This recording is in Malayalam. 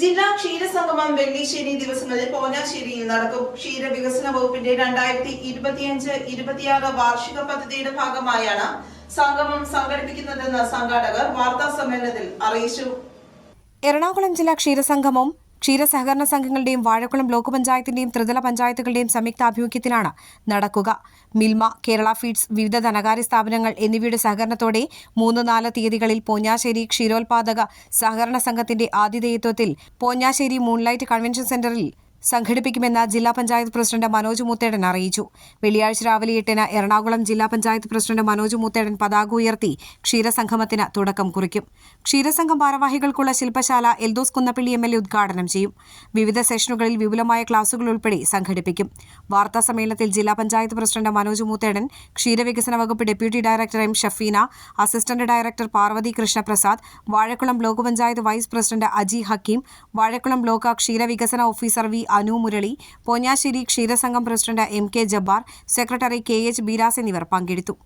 ജില്ലാ ക്ഷീരസംഗമം വെള്ളിശ്ശേരി ദിവസങ്ങളിൽ പോഞ്ഞാശ്ശേരിയിൽ നടക്കും. ക്ഷീരവികസന വകുപ്പിന്റെ രണ്ടായിരത്തി ഇരുപത്തിയഞ്ച് ഇരുപത്തിയാറ് വാർഷിക പദ്ധതിയുടെ ഭാഗമായാണ് സംഗമം സംഘടിപ്പിക്കുന്നതെന്ന് സംഘാടകർ വാർത്താ സമ്മേളനത്തിൽ അറിയിച്ചു. എറണാകുളം ജില്ലാ ക്ഷീരസംഗമവും ക്ഷീരസഹകരണ സംഘങ്ങളുടെയും വാഴക്കുളം ബ്ലോക്ക് പഞ്ചായത്തിന്റെയും ത്രിതല പഞ്ചായത്തുകളുടെയും സംയുക്താഭിമുഖ്യത്തിലാണ് നടക്കുക. മിൽമ കേരള ഫീഡ്സ് വിവിധ ധനകാര്യ സ്ഥാപനങ്ങൾ എന്നിവയുടെ സഹകരണത്തോടെ മൂന്ന് നാല് തീയതികളിൽ പോഞ്ഞാശ്ശേരി ക്ഷീരോത്പാദക സഹകരണ സംഘത്തിന്റെ ആതിഥേയത്വത്തിൽ പോഞ്ഞാശ്ശേരി മൂൺലൈറ്റ് കൺവെൻഷൻ സെന്ററിൽ സംഘടിപ്പിക്കുമെന്ന് ജില്ലാ പഞ്ചായത്ത് പ്രസിഡന്റ് മനോജ് മുത്തേടൻ അറിയിച്ചു. വെള്ളിയാഴ്ച രാവിലെ എട്ടിന് എറണാകുളം ജില്ലാ പഞ്ചായത്ത് പ്രസിഡന്റ് മനോജ് മുത്തേടൻ പതാക ഉയർത്തി ക്ഷീരസംഗമത്തിന് തുടക്കം കുറിക്കും. ക്ഷീരസംഘം ഭാരവാഹികൾക്കുള്ള ശില്പശാല Eldhose Kunnappilly M L A ഉദ്ഘാടനം ചെയ്യും. വിവിധ സെഷനുകളിൽ വിപുലമായ ക്ലാസുകൾ ഉൾപ്പെടെ സംഘടിപ്പിക്കും. വാർത്താ സമ്മേളനത്തിൽ ജില്ലാ പഞ്ചായത്ത് പ്രസിഡന്റ് മനോജ് മുത്തേടൻ ക്ഷീരവികസന വകുപ്പ് deputy director M Shafeena assistant director Parvathy Krishnaprasad Vazhakulam block panchayat vice president Aji Hakeem Vazhakulam block ക്ഷീരവികസന ഓഫീസർ വി അനു മുരളി പൊന്നാശ്ശേരി ക്ഷീരസംഘം president M K Jabbar secretary K H Beeras എന്നിവർ പങ്കെടുത്തു.